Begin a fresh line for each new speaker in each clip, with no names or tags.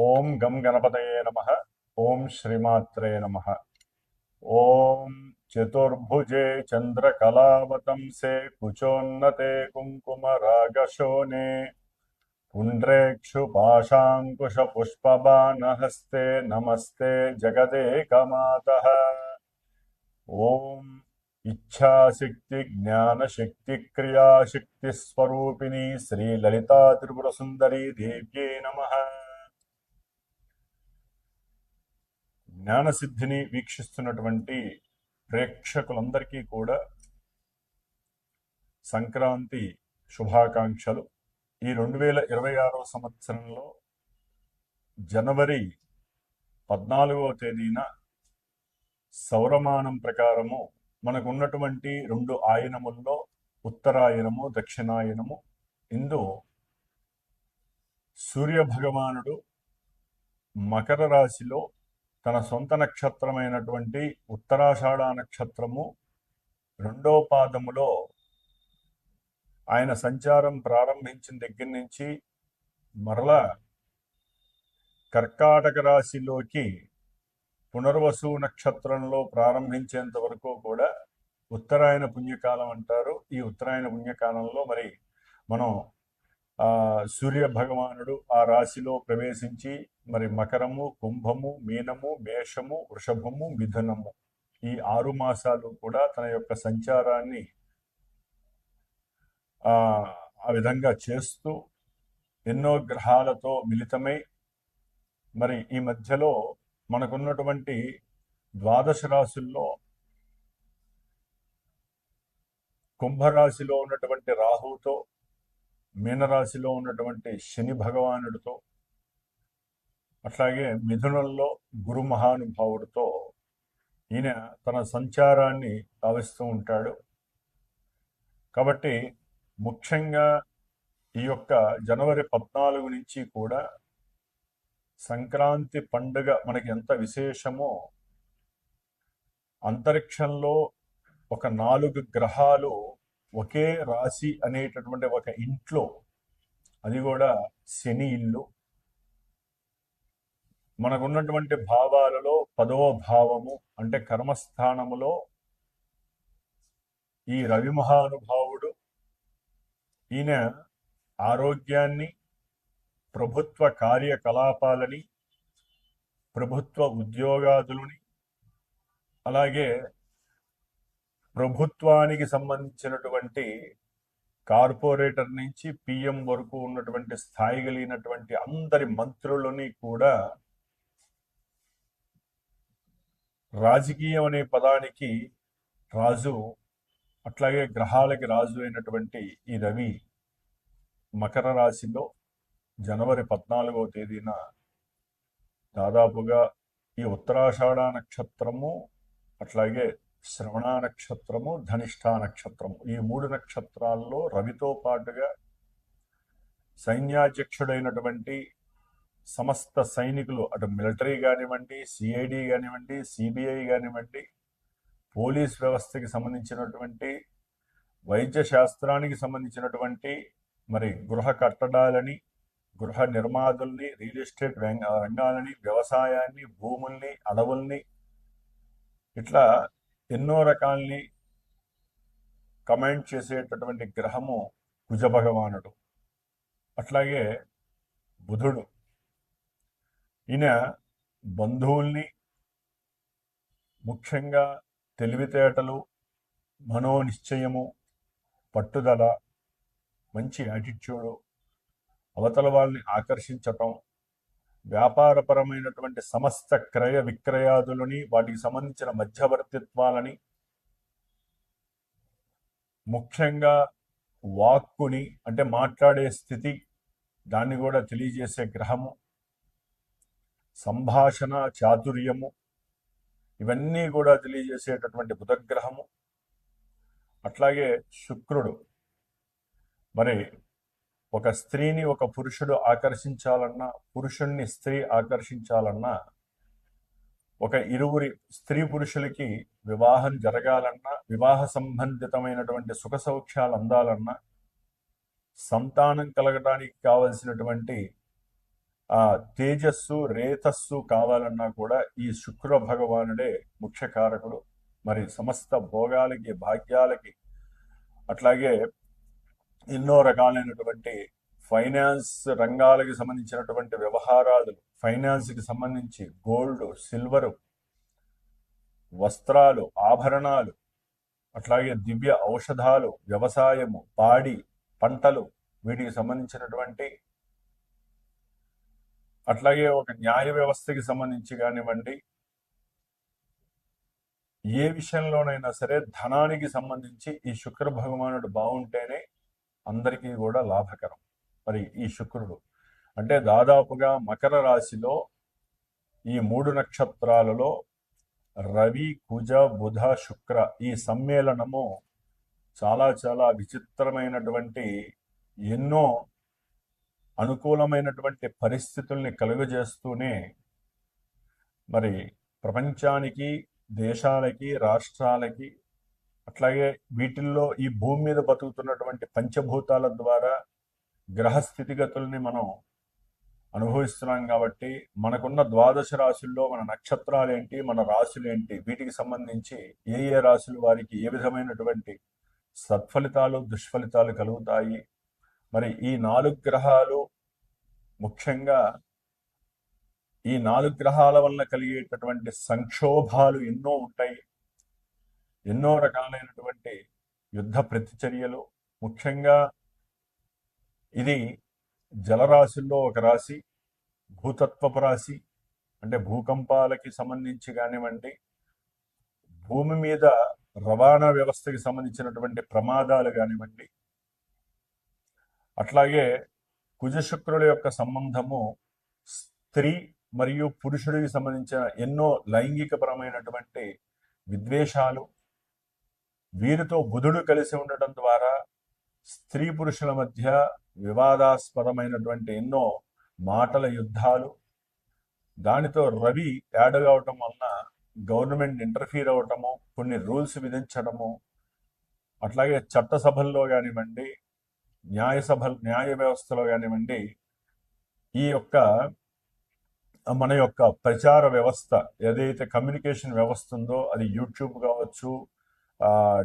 ओम गम गणपत नम। ॐ श्रीमात्रे नम। ओं चतुर्भुजे चन्द्रकलावतंसे कुचोन्नते कुङ्कुमरागशोने पुण्ड्रेक्षुपाशाङ्कुशपुष्पबाणहस्ते नमस्ते जगदेकमातः। ॐ इच्छाशक्तिज्ञानशक्तिक्रियाशक्तिस्वरूपिणी श्रीललिता त्रिपुरसुन्दरी देव्यै नमः। జ్ఞానసిద్ధిని వీక్షిస్తున్నటువంటి ప్రేక్షకులందరికీ కూడా సంక్రాంతి శుభాకాంక్షలు. ఈ రెండు వేల ఇరవై ఆరో సంవత్సరంలో జనవరి పద్నాలుగవ తేదీన సౌరమానం ప్రకారము మనకున్నటువంటి రెండు ఆయనముల్లో ఉత్తరాయనము దక్షిణాయనము. ఇందు సూర్య భగవానుడు మకర రాశిలో తన సొంత నక్షత్రమైనటువంటి ఉత్తరాషాఢ నక్షత్రము రెండో పాదములో ఆయన సంచారం ప్రారంభించిన దగ్గర నుంచి మరలా కర్కాటక రాశిలోకి పునర్వసు నక్షత్రంలో ప్రారంభించేంత వరకు కూడా ఉత్తరాయణ పుణ్యకాలం అంటారు. ఈ ఉత్తరాయణ పుణ్యకాలంలో మరి మనం సూర్య భగవానుడు ఆ రాశిలో ప్రవేశించి మరి మకరము కుంభము మీనము మేషము వృషభము మిథునము ఈ ఆరు మాసాలు కూడా తన యొక్క సంచారాన్ని ఆ ఆ విధంగా చేస్తూ ఎన్నో గ్రహాలతో మిళితమై మరి ఈ మధ్యలో మనకున్నటువంటి ద్వాదశ రాశుల్లో కుంభరాశిలో ఉన్నటువంటి రాహుతో మీనరాశిలో ఉన్నటువంటి శని భగవానుడితో అట్లాగే మిథునంలో గురు మహానుభావుడితో ఈయన తన సంచారాన్ని భావిస్తూ ఉంటాడు. కాబట్టి ముఖ్యంగా ఈ యొక్క జనవరి పద్నాలుగు నుంచి కూడా సంక్రాంతి పండుగ మనకి ఎంత విశేషమో అంతరిక్షంలో ఒక నాలుగు గ్రహాలు ఒకే రాశి అనేటటువంటి ఒక ఇంట్లో అది కూడా శని ఇల్లు. మనకున్నటువంటి భావాలలో పదవ భావము అంటే కర్మస్థానములో ఈ రవి మహానుభావుడు ఈయన ఆరోగ్యాన్ని ప్రభుత్వ కార్యకలాపాలని ప్రభుత్వ ఉద్యోగాదులని అలాగే ప్రభుత్వానికి సంబంధించినటువంటి కార్పొరేటర్ నుంచి పిఎం వరకు ఉన్నటువంటి స్థాయి కలిగినటువంటి అందరి మంత్రులని కూడా రాజకీయం అనే పదానికి రాజు అట్లాగే గ్రహాలకి రాజు అయినటువంటి ఈ రవి మకర రాశిలో జనవరి పద్నాలుగవ తేదీన దాదాపుగా ఈ ఉత్తరాషాఢ నక్షత్రము అట్లాగే శ్రవణ నక్షత్రము ధనిష్ఠా నక్షత్రము. ఈ మూడు నక్షత్రాల్లో రవితో పాటుగా సైన్యాధ్యక్షుడైనటువంటి సమస్త సైనికులు అటు మిలిటరీ కానివ్వండి సిఐడి కానివ్వండి సిబిఐ కానివ్వండి పోలీస్ వ్యవస్థకి సంబంధించినటువంటి వైద్య శాస్త్రానికి సంబంధించినటువంటి మరి గృహ కట్టడాలని గృహ నిర్మాదుల్ని రియల్ ఎస్టేట్ రంగాలని వ్యవసాయాన్ని భూముల్ని అడవుల్ని ఇట్లా ఎన్నో రకాల్ని కమాండ్ చేసేటటువంటి గ్రహము కుజ భగవానుడు అట్లాగే బుధుడు. ఈయన బంధువుల్ని ముఖ్యంగా తెలివితేటలు మనోనిశ్చయము పట్టుదల మంచి యాటిట్యూడు అవతల వాళ్ళని ఆకర్షించటం వ్యాపారపరమైనటువంటి సమస్త క్రయ విక్రయాదులని వాటికి సంబంధించిన మధ్యవర్తిత్వాలని ముఖ్యంగా వాక్కుని అంటే మాట్లాడే స్థితి దాన్ని కూడా తెలియజేసే గ్రహము సంభాషణ చాతుర్యము ఇవన్నీ కూడా తెలియజేసేటటువంటి బుధగ్రహము అట్లాగే శుక్రుడు. మరి ఒక స్త్రీని ఒక పురుషుడు ఆకర్షించాలన్నా పురుషుణ్ణి స్త్రీ ఆకర్షించాలన్నా ఒక ఇరువురి స్త్రీ పురుషులకి వివాహం జరగాలన్నా వివాహ సంబంధితమైనటువంటి సుఖ సౌఖ్యాలు అందాలన్నా సంతానం కలగడానికి కావలసినటువంటి ఆ తేజస్సు రేతస్సు కావాలన్నా కూడా ఈ శుక్ర భగవానుడే ముఖ్య కారకుడు మరి సమస్త భోగాలకి భాగ్యాలకి అట్లాగే ఎన్నో రకాలైనటువంటి ఫైనాన్స్ రంగాలకి సంబంధించినటువంటి వ్యవహారాలు ఫైనాన్స్కి సంబంధించి గోల్డ్ సిల్వరు వస్త్రాలు ఆభరణాలు అట్లాగే దివ్య ఔషధాలు వ్యవసాయము పాడి పంటలు వీటికి సంబంధించినటువంటి అట్లాగే ఒక న్యాయ వ్యవస్థకి సంబంధించి కానివ్వండి ఏ విషయంలోనైనా సరే ధనానికి సంబంధించి ఈ శుక్ర భగవానుడు బాగుంటేనే అందరికీ కూడా లాభకరం. మరి ఈ శుక్రుడు అంటే దాదాపుగా మకర రాశిలో ఈ మూడు నక్షత్రాలలో రవి కుజ బుధ శుక్ర ఈ సమ్మేళనము చాలా చాలా విచిత్రమైనటువంటి ఎన్నో అనుకూలమైనటువంటి పరిస్థితుల్ని కలుగజేస్తూనే మరి ప్రపంచానికి దేశాలకి రాష్ట్రాలకి అట్లాగే వీటిల్లో ఈ భూమి మీద బతుకుతున్నటువంటి పంచభూతాల ద్వారా గ్రహ స్థితిగతుల్ని మనం అనుభవిస్తున్నాం కాబట్టి మనకున్న ద్వాదశ రాశుల్లో మన నక్షత్రాలు ఏంటి మన రాశులు ఏంటి వీటికి సంబంధించి ఏ ఏ రాశులు వారికి ఏ విధమైనటువంటి సత్ఫలితాలు దుష్ఫలితాలు కలుగుతాయి. మరి ఈ నాలుగు గ్రహాలు ముఖ్యంగా ఈ నాలుగు గ్రహాల వల్ల కలిగేటటువంటి సంక్షోభాలు ఎన్నో ఉంటాయి. ఎన్నో రకాలైనటువంటి యుద్ధ ప్రతిచర్యలు. ముఖ్యంగా ఇది జలరాశుల్లో ఒక రాశి భూతత్వపు రాశి అంటే భూకంపాలకి సంబంధించి కానివ్వండి భూమి మీద రవాణా వ్యవస్థకి సంబంధించినటువంటి ప్రమాదాలు కానివ్వండి అట్లాగే కుజశుక్రుల యొక్క సంబంధము స్త్రీ మరియు పురుషుడికి సంబంధించిన ఎన్నో లైంగికపరమైనటువంటి విద్వేషాలు వీరితో బుధుడు కలిసి ఉండటం ద్వారా స్త్రీ పురుషుల మధ్య వివాదాస్పదమైనటువంటి ఎన్నో మాటల యుద్ధాలు దానితో రవి యాడ్ అవటం వలన గవర్నమెంట్ ఇంటర్ఫీర్ అవటము కొన్ని రూల్స్ విధించడము అట్లాగే చట్టసభల్లో కానివ్వండి న్యాయసభ న్యాయ వ్యవస్థలో కానివ్వండి ఈ యొక్క మన యొక్క ప్రచార వ్యవస్థ ఏదైతే కమ్యూనికేషన్ వ్యవస్థ ఉందో అది యూట్యూబ్ కావచ్చు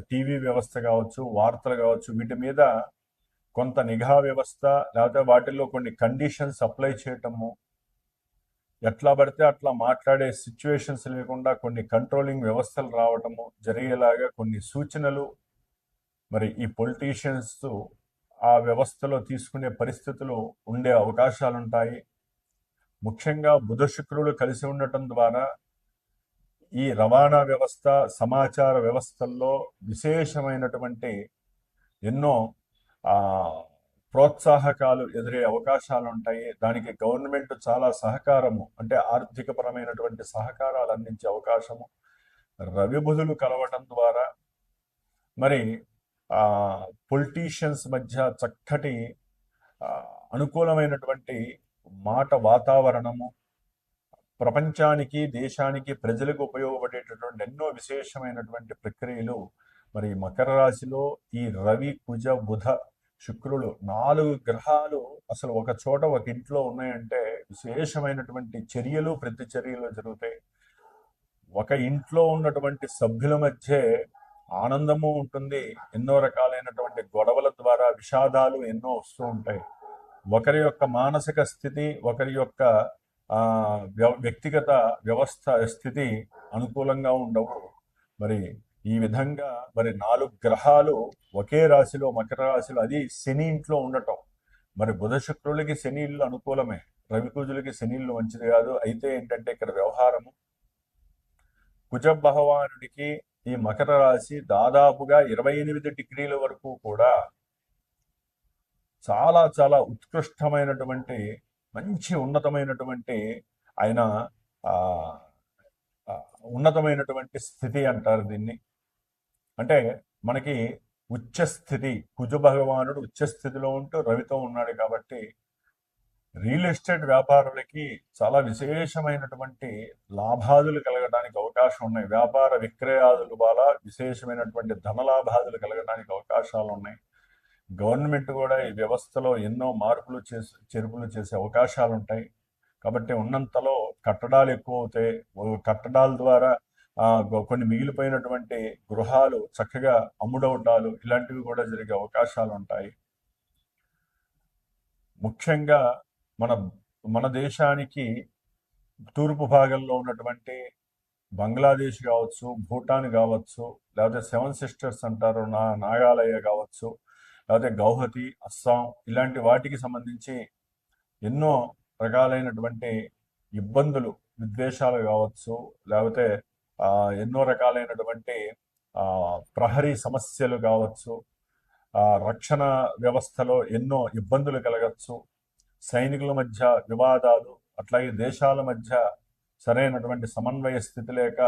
టీవీ వ్యవస్థ కావచ్చు వార్తలు కావచ్చు వీటి మీద కొంత నిఘా వ్యవస్థ లేకపోతే వాటిల్లో కొన్ని కండిషన్స్ అప్లై చేయటము ఎట్లా పడితే అట్లా మాట్లాడే సిచ్యువేషన్స్ లేకుండా కొన్ని కంట్రోలింగ్ వ్యవస్థలు రావటము జరిగేలాగా కొన్ని సూచనలు మరి ఈ పొలిటీషియన్స్ ఆ వ్యవస్థలో తీసుకునే పరిస్థితులు ఉండే అవకాశాలు ఉంటాయి ముఖ్యంగా బుధ శుక్రులు కలిసి ఉండటం ద్వారా ఈ రవాణా వ్యవస్థ సమాచార వ్యవస్థల్లో విశేషమైనటువంటి ఎన్నో ప్రోత్సాహకాలు ఎదురే అవకాశాలు ఉంటాయి దానికి గవర్నమెంట్ చాలా సహకారము అంటే ఆర్థికపరమైనటువంటి సహకారాలు అందించే అవకాశము. రవి బుధులు కలవటం ద్వారా మరి పొలిటీషియన్స్ మధ్య చక్కటి అనుకూలమైనటువంటి మాట వాతావరణము ప్రపంచానికి దేశానికి ప్రజలకు ఉపయోగపడేటటువంటి ఎన్నో విశేషమైనటువంటి ప్రక్రియలు. మరి మకర రాశిలో ఈ రవి కుజ బుధ శుక్రులు నాలుగు గ్రహాలు అసలు ఒక చోట ఒక ఇంట్లో ఉన్నాయంటే విశేషమైనటువంటి చర్యలు ప్రతి చర్యలు జరుగుతాయి. ఒక ఇంట్లో ఉన్నటువంటి సభ్యుల మధ్య ఆనందము ఉంటుంది. ఎన్నో రకాలైనటువంటి గొడవల ద్వారా విషాదాలు ఎన్నో వస్తూ ఉంటాయి. ఒకరి యొక్క మానసిక స్థితి ఒకరి యొక్క వ్యక్తిగత వ్యవస్థ స్థితి అనుకూలంగా ఉండవు. మరి ఈ విధంగా మరి నాలుగు గ్రహాలు ఒకే రాశిలో మకర రాశిలో అది శని ఇంట్లో ఉండటం. మరి బుధ శుక్రులకి శని ఇల్లు అనుకూలమే. రవికుజులకి శని ఇల్లు మంచిది కాదు. అయితే ఏంటంటే ఇక్కడ వ్యవహారము. కుజ భగవానుడికి ఈ మకర రాశి దాదాపుగా ఇరవై ఎనిమిది డిగ్రీల వరకు కూడా చాలా చాలా ఉత్కృష్టమైనటువంటి మంచి ఉన్నతమైనటువంటి ఆయన ఉన్నతమైనటువంటి స్థితి అంటారు దీన్ని. అంటే మనకి ఉచ్చస్థితి కుజ భగవానుడు ఉచ్చస్థితిలో ఉంటూ రవితో ఉన్నాడు కాబట్టి రియల్ ఎస్టేట్ వ్యాపారులకి చాలా విశేషమైనటువంటి లాభాదులు కలగడానికి అవకాశం ఉన్నాయి. వ్యాపార విక్రయాదులు వల్ల విశేషమైనటువంటి ధన లాభాదులు కలగడానికి అవకాశాలు ఉన్నాయి. గవర్నమెంట్ కూడా ఈ వ్యవస్థలో ఎన్నో మార్పులు చేసి చెరుపులు చేసే అవకాశాలు ఉంటాయి కాబట్టి ఉన్నంతలో కట్టడాలు ఎక్కువ అవుతాయి కట్టడాల ద్వారా కొన్ని మిగిలిపోయినటువంటి గృహాలు చక్కగా అమ్ముడవటాలు ఇలాంటివి కూడా జరిగే అవకాశాలు ఉంటాయి ముఖ్యంగా మన మన దేశానికి తూర్పు భాగంలో ఉన్నటువంటి బంగ్లాదేశ్ కావచ్చు భూటాన్ కావచ్చు లేకపోతే సెవెన్ సిస్టర్స్ అంటారు నా నాగాలయ కావచ్చు లేకపోతే గౌహతి అస్సాం ఇలాంటి వాటికి సంబంధించి ఎన్నో రకాలైనటువంటి ఇబ్బందులు విద్వేషాలు కావచ్చు లేకపోతే ఆ, ఎన్నో రకాలైనటువంటి ఆ, ప్రహరీ సమస్యలు కావచ్చు ఆ, రక్షణ వ్యవస్థలో ఎన్నో ఇబ్బందులు కలగచ్చు సైనికుల మధ్య వివాదాలు అట్లాగే దేశాల మధ్య సరైనటువంటి సమన్వయ స్థితి లేక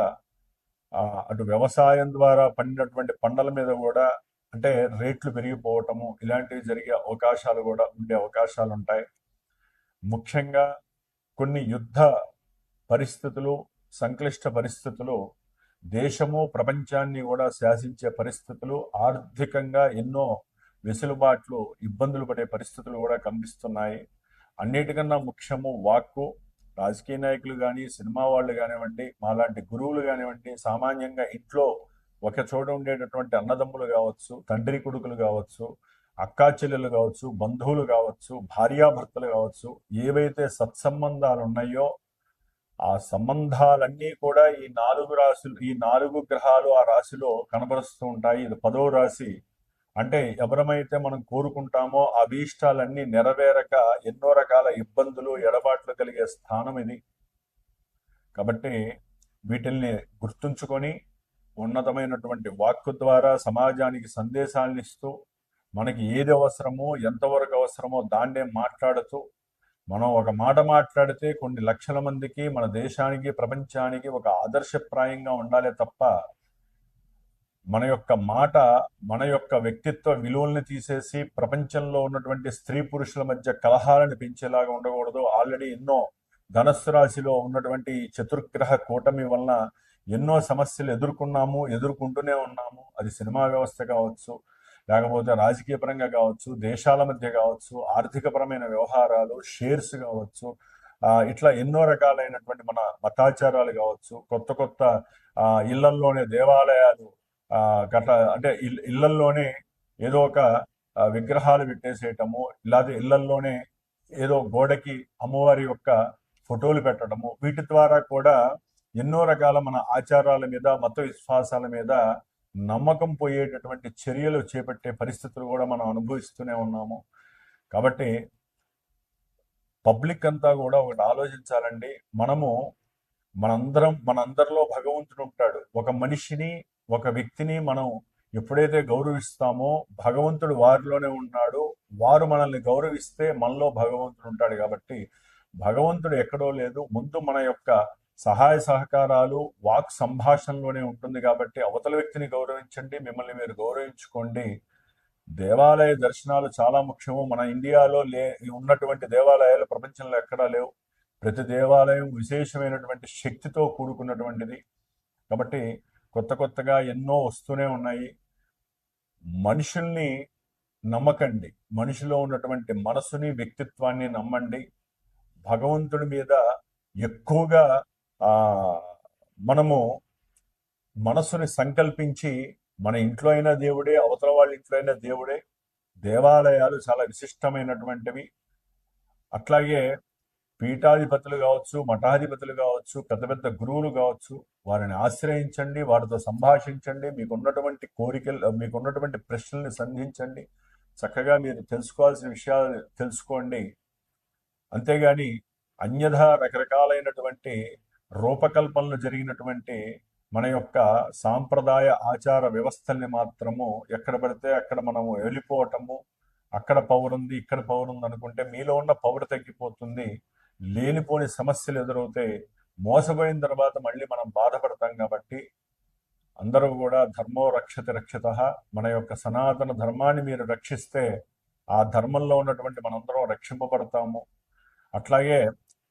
ఆ, అటు వ్యవసాయం ద్వారా పండినటువంటి పంటల మీద కూడా అంటే రేట్లు పెరిగిపోవటము ఇలాంటివి జరిగే అవకాశాలు కూడా ఉండే అవకాశాలు ఉంటాయి ముఖ్యంగా కొన్ని యుద్ధ పరిస్థితులు సంక్లిష్ట పరిస్థితులు దేశము ప్రపంచాన్ని కూడా శాసించే పరిస్థితులు ఆర్థికంగా ఎన్నో వెసులుబాట్లు ఇబ్బందులు పడే పరిస్థితులు కూడా కనిపిస్తున్నాయి. అన్నిటికన్నా ముఖ్యము వాక్కు. రాజకీయ నాయకులు కానీ సినిమా వాళ్ళు కానివ్వండి మాలాంటి గురువులు కానివ్వండి సామాన్యంగా ఇంట్లో ఒక చోట ఉండేటటువంటి అన్నదమ్ములు కావచ్చు తండ్రి కొడుకులు కావచ్చు అక్కా చెల్లెలు కావచ్చు బంధువులు కావచ్చు భార్యాభర్తలు కావచ్చు ఏవైతే సత్సంబంధాలు ఉన్నాయో ఆ సంబంధాలన్నీ కూడా ఈ నాలుగు రాశులు ఈ నాలుగు గ్రహాలు ఆ రాశిలో కనబరుస్తూ ఉంటాయి. ఇది పదో రాశి. అంటే ఎవరమైతే మనం కోరుకుంటామో ఆ అభీష్టాలన్నీ నెరవేరక ఎన్నో రకాల ఇబ్బందులు ఎడబాట్లు కలిగే స్థానం ఇది. కాబట్టి వీటిల్ని గుర్తుంచుకొని ఉన్నతమైనటువంటి వాక్కు ద్వారా సమాజానికి సందేశాలను ఇస్తూ మనకి ఏది అవసరమో ఎంతవరకు అవసరమో దాన్నే మాట్లాడుతూ మనం ఒక మాట మాట్లాడితే కొన్ని లక్షల మందికి మన దేశానికి ప్రపంచానికి ఒక ఆదర్శప్రాయంగా ఉండాలి తప్ప మన యొక్క మాట మన యొక్క వ్యక్తిత్వ విలువల్ని తీసేసి ప్రపంచంలో ఉన్నటువంటి స్త్రీ పురుషుల మధ్య కలహాలను పెంచేలాగా ఉండకూడదు. ఆల్రెడీ ఎన్నో ధనస్సు రాశిలో ఉన్నటువంటి చతుర్గ్రహ కూటమి వలన ఎన్నో సమస్యలు ఎదుర్కొన్నాము ఎదుర్కొంటూనే ఉన్నాము. అది సినిమా వ్యవస్థ కావచ్చు లేకపోతే రాజకీయ పరంగా కావచ్చు దేశాల మధ్య కావచ్చు ఆర్థికపరమైన వ్యవహారాలు షేర్స్ కావచ్చు ఇట్లా ఎన్నో రకాలైనటువంటి మన మతాచారాలు కావచ్చు కొత్త కొత్త ఇళ్ళల్లోనే దేవాలయాలు ఆ, గట్ల అంటే ఇళ్ళల్లోనే ఏదో ఒక విగ్రహాలు పెట్టేసేయటము ఇలాగే ఇళ్ళల్లోనే ఏదో గోడకి అమ్మవారి యొక్క ఫోటోలు పెట్టడము వీటి ద్వారా కూడా ఎన్నో రకాల మన ఆచారాల మీద మత విశ్వాసాల మీద నమ్మకం పోయేటటువంటి చర్యలు చేపట్టే పరిస్థితులు కూడా మనం అనుభవిస్తూనే ఉన్నాము. కాబట్టి పబ్లిక్ అంతా కూడా ఒకటి ఆలోచించాలండి. మనము మనందరం మనందరిలో భగవంతుడు ఉంటాడు. ఒక మనిషిని ఒక వ్యక్తిని మనం ఎప్పుడైతే గౌరవిస్తామో భగవంతుడు వారిలోనే ఉన్నాడు. వారు మనల్ని గౌరవిస్తే మనలో భగవంతుడు ఉంటాడు కాబట్టి భగవంతుడు ఎక్కడో లేదు. ముందు మన యొక్క సహాయ సహకారాలు వాక్ సంభాషణలోనే ఉంటుంది కాబట్టి అవతల వ్యక్తిని గౌరవించండి మిమ్మల్ని మీరు గౌరవించుకోండి. దేవాలయ దర్శనాలు చాలా ముఖ్యము. మన ఇండియాలో లే ఉన్నటువంటి దేవాలయాలు ప్రపంచంలో ఎక్కడా లేవు. ప్రతి దేవాలయం విశేషమైనటువంటి శక్తితో కూడుకున్నటువంటిది. కాబట్టి కొత్త కొత్తగా ఎన్నో వస్తూనే ఉన్నాయి. మనుషుల్ని నమ్మకండి. మనిషిలో ఉన్నటువంటి మనసుని వ్యక్తిత్వాన్ని నమ్మండి. భగవంతుడి మీద ఎక్కువగా మనము మనసుని సంకల్పించి మన ఇంట్లో అయినా దేవుడే అవతల వాళ్ళ ఇంట్లో అయినా దేవుడే దేవాలయాలు చాలా విశిష్టమైనటువంటివి. అట్లాగే పీఠాధిపతులు కావచ్చు మఠాధిపతులు కావచ్చు పెద్ద పెద్ద గురువులు కావచ్చు వారిని ఆశ్రయించండి వారితో సంభాషించండి మీకున్నటువంటి కోరికలు మీకున్నటువంటి ప్రశ్నల్ని సంధించండి చక్కగా మీరు తెలుసుకోవాల్సిన విషయాలు తెలుసుకోండి. అంతేగాని అన్యథా రకరకాలైనటువంటి రూపకల్పనలు జరిగినటువంటి మన యొక్క సాంప్రదాయ ఆచార వ్యవస్థల్ని మాత్రము ఎక్కడ పడితే అక్కడ మనము వెళ్ళిపోవటము అక్కడ పౌరుంది ఇక్కడ పౌరుంది ఉంది అనుకుంటే మీలో ఉన్న పౌరు తగ్గిపోతుంది లేనిపోని సమస్యలు ఎదురవుతాయి మోసపోయిన తర్వాత మళ్ళీ మనం బాధపడతాం కాబట్టి అందరూ కూడా ధర్మో రక్షతి రక్షిత మన యొక్క సనాతన ధర్మాన్ని మీరు రక్షిస్తే ఆ ధర్మంలో ఉన్నటువంటి మనందరం రక్షింపబడతాము. అట్లాగే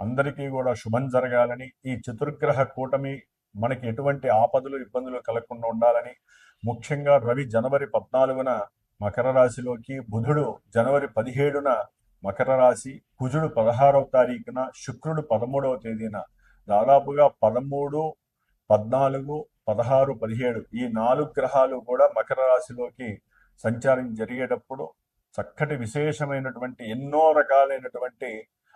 అందరికీ కూడా శుభం జరగాలని ఈ చతుర్గ్రహ కూటమి మనకి ఎటువంటి ఆపదలు ఇబ్బందులు కలగకుండా ఉండాలని ముఖ్యంగా రవి జనవరి పద్నాలుగున మకర రాశిలోకి బుధుడు జనవరి పదిహేడున మకర రాశి కుజుడు పదహారవ తారీఖున శుక్రుడు పదమూడవ తేదీన. దాదాపుగా పదమూడు పద్నాలుగు పదహారు పదిహేడు ఈ నాలుగు గ్రహాలు కూడా మకర రాశిలోకి సంచారం జరిగేటప్పుడు చక్కటి విశేషమైనటువంటి ఎన్నో రకాలైనటువంటి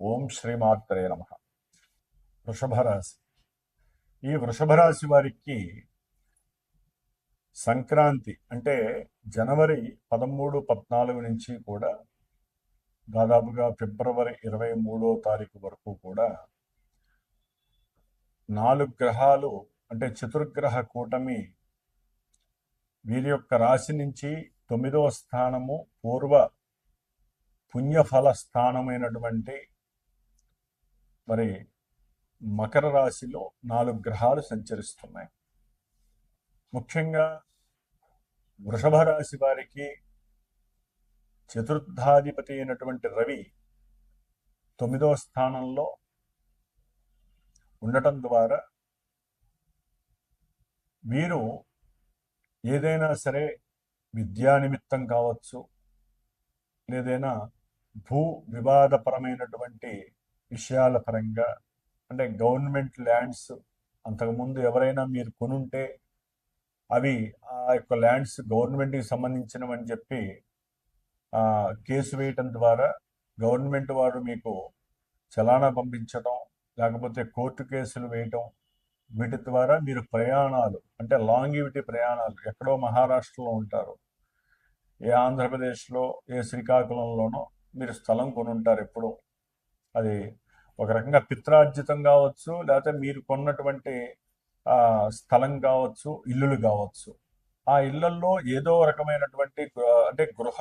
ఓం శ్రీమాత్రే నమ. వృషభరాశి. ఈ వృషభరాశి వారికి సంక్రాంతి అంటే జనవరి పదమూడు పద్నాలుగు నుంచి కూడా దాదాపుగా ఫిబ్రవరి ఇరవై మూడో తారీఖు వరకు కూడా నాలుగు గ్రహాలు అంటే చతుర్గ్రహ కూటమి వీరి యొక్క రాశి నుంచి తొమ్మిదవ స్థానము పూర్వ పుణ్యఫల స్థానమైనటువంటి మరి మకర రాశిలో నాలుగు గ్రహాలు సంచరిస్తున్నాయి. ముఖ్యంగా వృషభ రాశి వారికి చతుర్థాధిపతి అయినటువంటి రవి తొమ్మిదవ స్థానంలో ఉండటం ద్వారా వీరు ఏదైనా సరే విద్యా నిమిత్తం కావచ్చు లేదైనా భూ వివాదపరమైనటువంటి విషయాల పరంగా అంటే గవర్నమెంట్ ల్యాండ్స్ అంతకుముందు ఎవరైనా మీరు కొనుంటే అవి ఆ యొక్క ల్యాండ్స్ గవర్నమెంట్కి సంబంధించినవని చెప్పి కేసు వేయటం ద్వారా గవర్నమెంట్ వారు మీకు చలానా పంపించడం లేకపోతే కోర్టు కేసులు వేయటం వీటి ద్వారా మీరు ప్రయాణాలు అంటే లాంగివిటీ ప్రయాణాలు ఎక్కడో మహారాష్ట్రలో ఉంటారు. ఏ ఆంధ్రప్రదేశ్లో ఏ శ్రీకాకుళంలోనో మీరు స్థలం కొనుంటారు ఎప్పుడో. అది ఒక రకంగా పిత్రార్జితం కావచ్చు లేకపోతే మీరు కొన్నటువంటి ఆ, స్థలం కావచ్చు ఇల్లులు కావచ్చు. ఆ ఇళ్ళల్లో ఏదో రకమైనటువంటి అంటే గృహ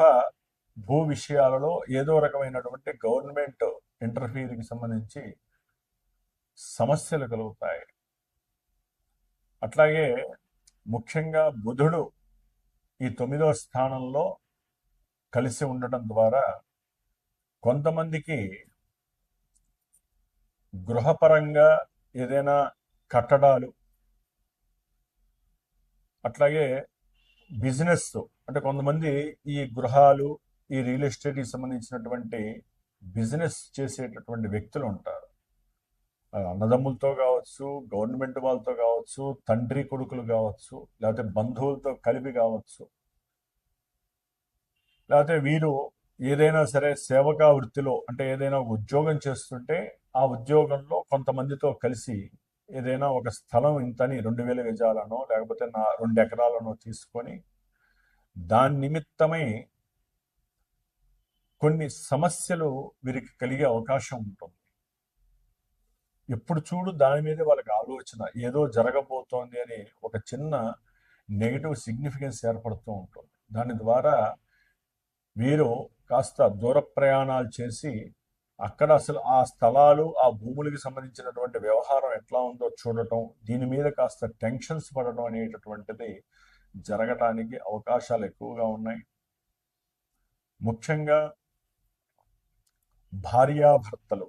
భూ విషయాలలో ఏదో రకమైనటువంటి గవర్నమెంట్ ఇంటర్ఫీర్కి సంబంధించి సమస్యలు కలుగుతాయి. అట్లాగే ముఖ్యంగా బుధుడు ఈ తొమ్మిదవ స్థానంలో కలిసి ఉండటం ద్వారా కొంతమందికి గృహపరంగా ఏదైనా కట్టడాలు అట్లాగే బిజినెస్ అంటే కొంతమంది ఈ గృహాలు ఈ రియల్ ఎస్టేట్కి సంబంధించినటువంటి బిజినెస్ చేసేటటువంటి వ్యక్తులు ఉంటారు. అన్నదమ్ములతో కావచ్చు గవర్నమెంట్ వాళ్ళతో కావచ్చు తండ్రి కొడుకులు కావచ్చు లేకపోతే బంధువులతో కలిపి కావచ్చు. లేకపోతే వీరు ఏదైనా సరే సేవకా వృత్తిలో అంటే ఏదైనా ఉద్యోగం చేస్తుంటే ఆ ఉద్యోగంలో కొంతమందితో కలిసి ఏదైనా ఒక స్థలం ఇంతని రెండు వేల గజాలనో లేకపోతే నా రెండు ఎకరాలనో తీసుకొని దాని నిమిత్తమై కొన్ని సమస్యలు వీరికి కలిగే అవకాశం ఉంటుంది. ఎప్పుడు చూడు దాని మీద వాళ్ళకి ఆలోచన ఏదో జరగబోతోంది అని ఒక చిన్న నెగిటివ్ సిగ్నిఫికెన్స్ ఏర్పడుతూ ఉంటుంది. దాని ద్వారా వీరు కాస్త దూర ప్రయాణాలు చేసి అక్కడ అసలు ఆ స్థలాలు ఆ భూములకి సంబంధించినటువంటి వ్యవహారం ఎట్లా ఉందో చూడటం దీని మీద కాస్త టెన్షన్స్ పడటం అనేటటువంటిది జరగటానికి అవకాశాలు ఎక్కువగా ఉన్నాయి. ముఖ్యంగా భార్యాభర్తలు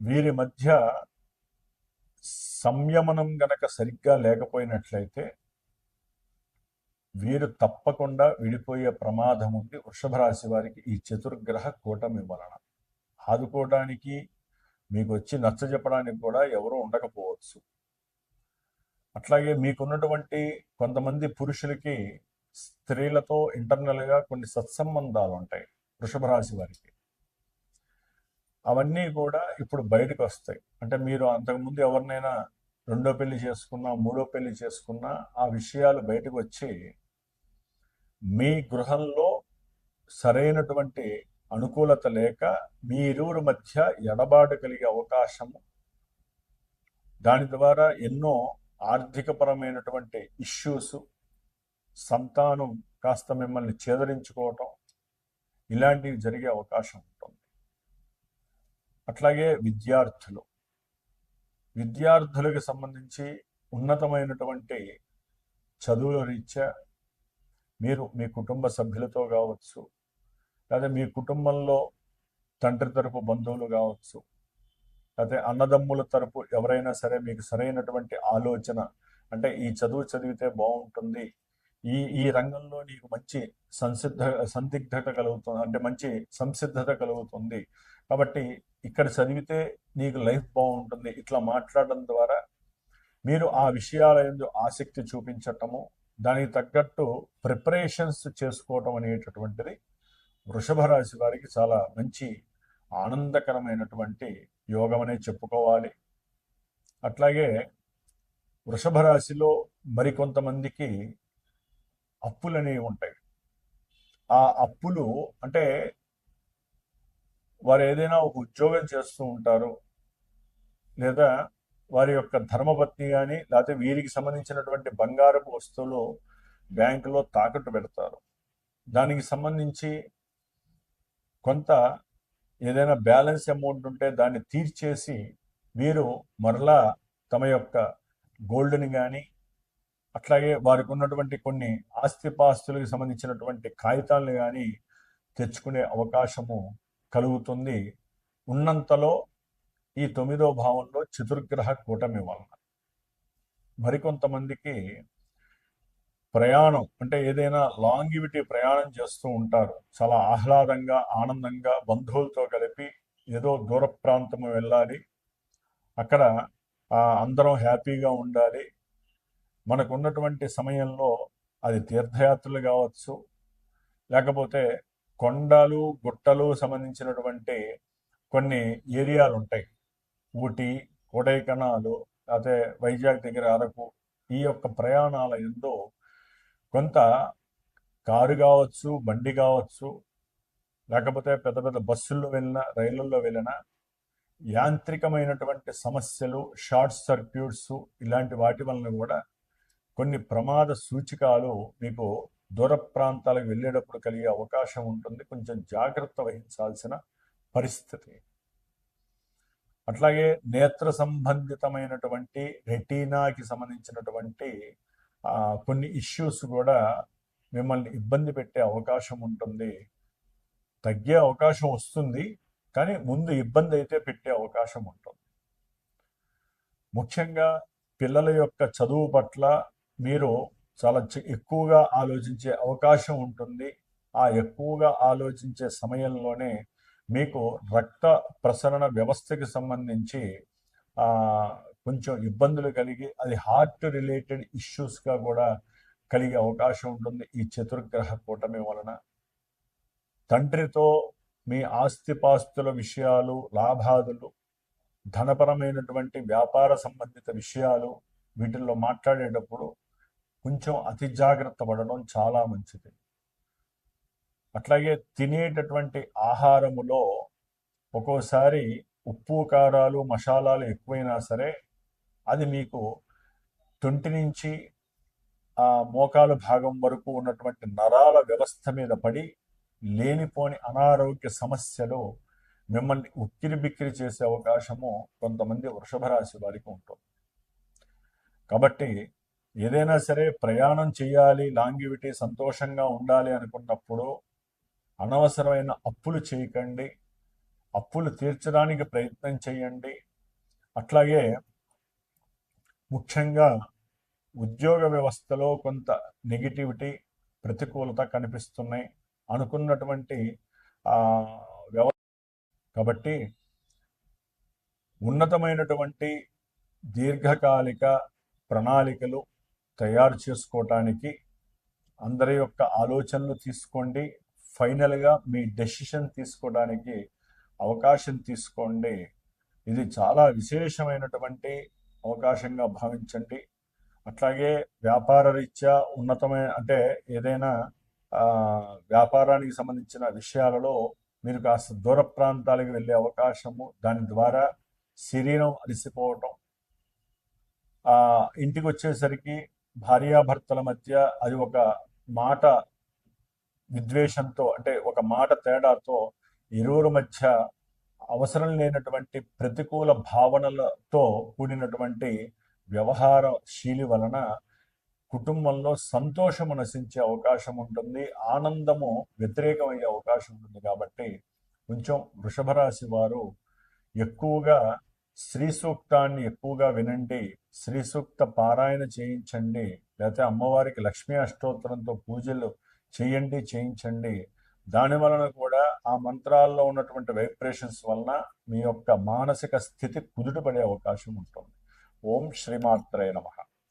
వీరి మధ్య సంయమనం గనక సరిగ్గా లేకపోయినట్లయితే వీరు తప్పకుండా విడిపోయే ప్రమాదం ఉంది వృషభ రాశి వారికి ఈ చతుర్గ్రహ కూటమి వలన. ఆదుకోవడానికి మీకు వచ్చి నచ్చజెప్పడానికి కూడా ఎవరు ఉండకపోవచ్చు. అట్లాగే మీకున్నటువంటి కొంతమంది పురుషులకి స్త్రీలతో ఇంటర్నల్గా కొన్ని సత్సంబంధాలు ఉంటాయి వృషభ రాశి వారికి. అవన్నీ కూడా ఇప్పుడు బయటకు వస్తాయి. అంటే మీరు అంతకుముందు ఎవరినైనా రెండో పెళ్ళి చేసుకున్నా మూడో పెళ్ళి చేసుకున్నా ఆ విషయాలు బయటకు వచ్చి మీ గృహంలో సరైనటువంటి అనుకూలత లేక మీ ఇరువురి మధ్య ఎడబాటు కలిగే అవకాశము. దాని ద్వారా ఎన్నో ఆర్థికపరమైనటువంటి ఇష్యూస్ సంతానం కాస్త మిమ్మల్ని చేదరించుకోవటం ఇలాంటివి జరిగే అవకాశం ఉంటుంది. అట్లాగే విద్యార్థులు. విద్యార్థులకు సంబంధించి ఉన్నతమైనటువంటి చదువుల రీత్యా మీరు మీ కుటుంబ సభ్యులతో కావచ్చు లేదా మీ కుటుంబంలో తండ్రి తరపు బంధువులు కావచ్చు లేకపోతే అన్నదమ్ముల తరపు ఎవరైనా సరే మీకు సరైనటువంటి ఆలోచన అంటే ఈ చదువు చదివితే బాగుంటుంది ఈ ఈ రంగంలో నీకు మంచి సంసిద్ధ సందిగ్ధత కలుగుతుంది అంటే మంచి సంసిద్ధత కలుగుతుంది. కాబట్టి ఇక్కడ చదివితే నీకు లైఫ్ బాగుంటుంది. ఇట్లా మాట్లాడడం ద్వారా మీరు ఆ విషయాల ఎందు ఆసక్తి చూపించటము దానికి తగ్గట్టు ప్రిపరేషన్స్ చేసుకోవటం అనేటటువంటిది వృషభ రాశి వారికి చాలా మంచి ఆనందకరమైనటువంటి యోగం అనే చెప్పుకోవాలి. అట్లాగే వృషభ రాశిలో మరికొంతమందికి అప్పులు అనేవి ఉంటాయి. ఆ అప్పులు అంటే వారు ఏదైనా ఒక ఉద్యోగం చేస్తూ ఉంటారు లేదా వారి యొక్క ధర్మపత్ని కానీ లేకపోతే వీరికి సంబంధించినటువంటి బంగారపు వస్తువులు బ్యాంకులో తాకట్టు పెడతారు. దానికి సంబంధించి కొంత ఏదైనా బ్యాలెన్స్ అమౌంట్ ఉంటే దాన్ని తీర్చేసి వీరు మరలా తమ యొక్క గోల్డ్ని కానీ అట్లాగే వారికి ఉన్నటువంటి కొన్ని ఆస్తిపాస్తులకు సంబంధించినటువంటి కాగితాలను కానీ తెచ్చుకునే అవకాశము కలుగుతుంది. ఉన్నంతలో ఈ తొమ్మిదో భావంలో చతుర్గ్రహ కూటమి వలన మరికొంతమందికి ప్రయాణం అంటే ఏదైనా లాంగివిటీ ప్రయాణం చేస్తూ ఉంటారు. చాలా ఆహ్లాదంగా ఆనందంగా బంధువులతో కలిపి ఏదో దూర ప్రాంతం వెళ్ళాలి. అక్కడ అందరం హ్యాపీగా ఉండాలి. మనకున్నటువంటి సమయంలో అది తీర్థయాత్రలు కావచ్చు లేకపోతే కొండలు గుట్టలు సంబంధించినటువంటి కొన్ని ఏరియాలు ఉంటాయి ఊటీ కొడైకనాలు లేకపోతే వైజాగ్ దగ్గర అరకు ఈ యొక్క ప్రయాణాల ఎందు కొంత కారు కావచ్చు బండి కావచ్చు లేకపోతే పెద్ద పెద్ద బస్సుల్లో వెళ్ళిన రైళ్ళల్లో వెళ్ళిన యాంత్రికమైనటువంటి సమస్యలు షార్ట్ సర్క్యూట్స్ ఇలాంటి వాటి వలన కూడా కొన్ని ప్రమాద సూచికాలు మీకు దూర ప్రాంతాలకు వెళ్ళేటప్పుడు కలిగే అవకాశం ఉంటుంది. కొంచెం జాగ్రత్త వహించాల్సిన పరిస్థితి. అట్లాగే నేత్ర సంబంధితమైనటువంటి రెటీనాకి సంబంధించినటువంటి కొన్ని ఇష్యూస్ కూడా మిమ్మల్ని ఇబ్బంది పెట్టే అవకాశం ఉంటుంది. తగ్గే అవకాశం వస్తుంది కానీ ముందు ఇబ్బంది అయితే పెట్టే అవకాశం ఉంటుంది. ముఖ్యంగా పిల్లల యొక్క చదువు పట్ల మీరు చాలా ఎక్కువగా ఆలోచించే అవకాశం ఉంటుంది. ఆ ఎక్కువగా ఆలోచించే సమయంలోనే మీకు రక్త ప్రసరణ వ్యవస్థకి సంబంధించి కొంచెం ఇబ్బందులు కలిగి అది హార్ట్ రిలేటెడ్ ఇష్యూస్గా కూడా కలిగే అవకాశం ఉంటుంది ఈ చతుర్గ్రహ కూటమి వలన. తండ్రితో మీ ఆస్తిపాస్తుల విషయాలు లాభాదులు ధనపరమైనటువంటి వ్యాపార సంబంధిత విషయాలు వీటిల్లో మాట్లాడేటప్పుడు కొంచెం అతి జాగ్రత్త పడడం చాలా మంచిది. అట్లాగే తినేటటువంటి ఆహారములో ఒక్కోసారి ఉప్పు కారాలు మసాలాలు ఎక్కువైనా సరే అది మీకు తొంటి నుంచి ఆ మోకాలు భాగం వరకు ఉన్నటువంటి నరాల వ్యవస్థ మీద పడి లేనిపోని అనారోగ్య సమస్యలు మిమ్మల్ని ఉక్కిరి బిక్కిరి చేసే అవకాశము కొంతమంది వృషభ రాశి వారికి ఉంటుంది. కాబట్టి ఏదైనా సరే ప్రయాణం చేయాలి లాంగివిటీ సంతోషంగా ఉండాలి అనుకున్నప్పుడు అనవసరమైన అప్పులు చేయకండి. అప్పులు తీర్చడానికి ప్రయత్నం చేయండి. అట్లాగే ముఖ్యంగా ఉద్యోగ వ్యవస్థలో కొంత నెగిటివిటీ ప్రతికూలత కనిపిస్తున్నాయి. అనుకున్నటువంటి వ్యవ కాబట్టి ఉన్నతమైనటువంటి దీర్ఘకాలిక ప్రణాళికలు తయారు చేసుకోవటానికి అందరి యొక్క ఆలోచనలు తీసుకోండి. ఫైనల్గా మీ డెసిషన్ తీసుకోవడానికి అవకాశం తీసుకోండి. ఇది చాలా విశేషమైనటువంటి అవకాశంగా భావించండి. అట్లాగే వ్యాపార రీత్యా ఉన్నతమైన అంటే ఏదైనా వ్యాపారానికి సంబంధించిన విషయాలలో మీరు కాస్త దూర ప్రాంతాలకు వెళ్ళే అవకాశము దాని ద్వారా శరీరం అలసిపోవటం ఇంటికి వచ్చేసరికి భార్యాభర్తల మధ్య అది ఒక మాట విద్వేషంతో అంటే ఒక మాట తేడాతో ఇరువురు మధ్య అవసరం లేనటువంటి ప్రతికూల భావనలతో కూడినటువంటి వ్యవహార శీలి వలన కుటుంబంలో సంతోషము నశించే అవకాశం ఉంటుంది ఆనందము వ్యతిరేకమయ్యే అవకాశం ఉంటుంది. కాబట్టి కొంచెం వృషభ రాశి వారు ఎక్కువగా శ్రీ సూక్తాన్ని ఎక్కువగా వినండి శ్రీ సూక్త పారాయణ చేయించండి. లేకపోతే అమ్మవారికి లక్ష్మీ అష్టోత్తరంతో పూజలు చేయండి చేయించండి. దాని వలన కూడా ఆ మంత్రాల్లో ఉన్నటువంటి వైబ్రేషన్స్ వలన మీ యొక్క మానసిక స్థితి కుదుటపడే అవకాశం ఉంటుంది. ఓం శ్రీమాత్రే నమః.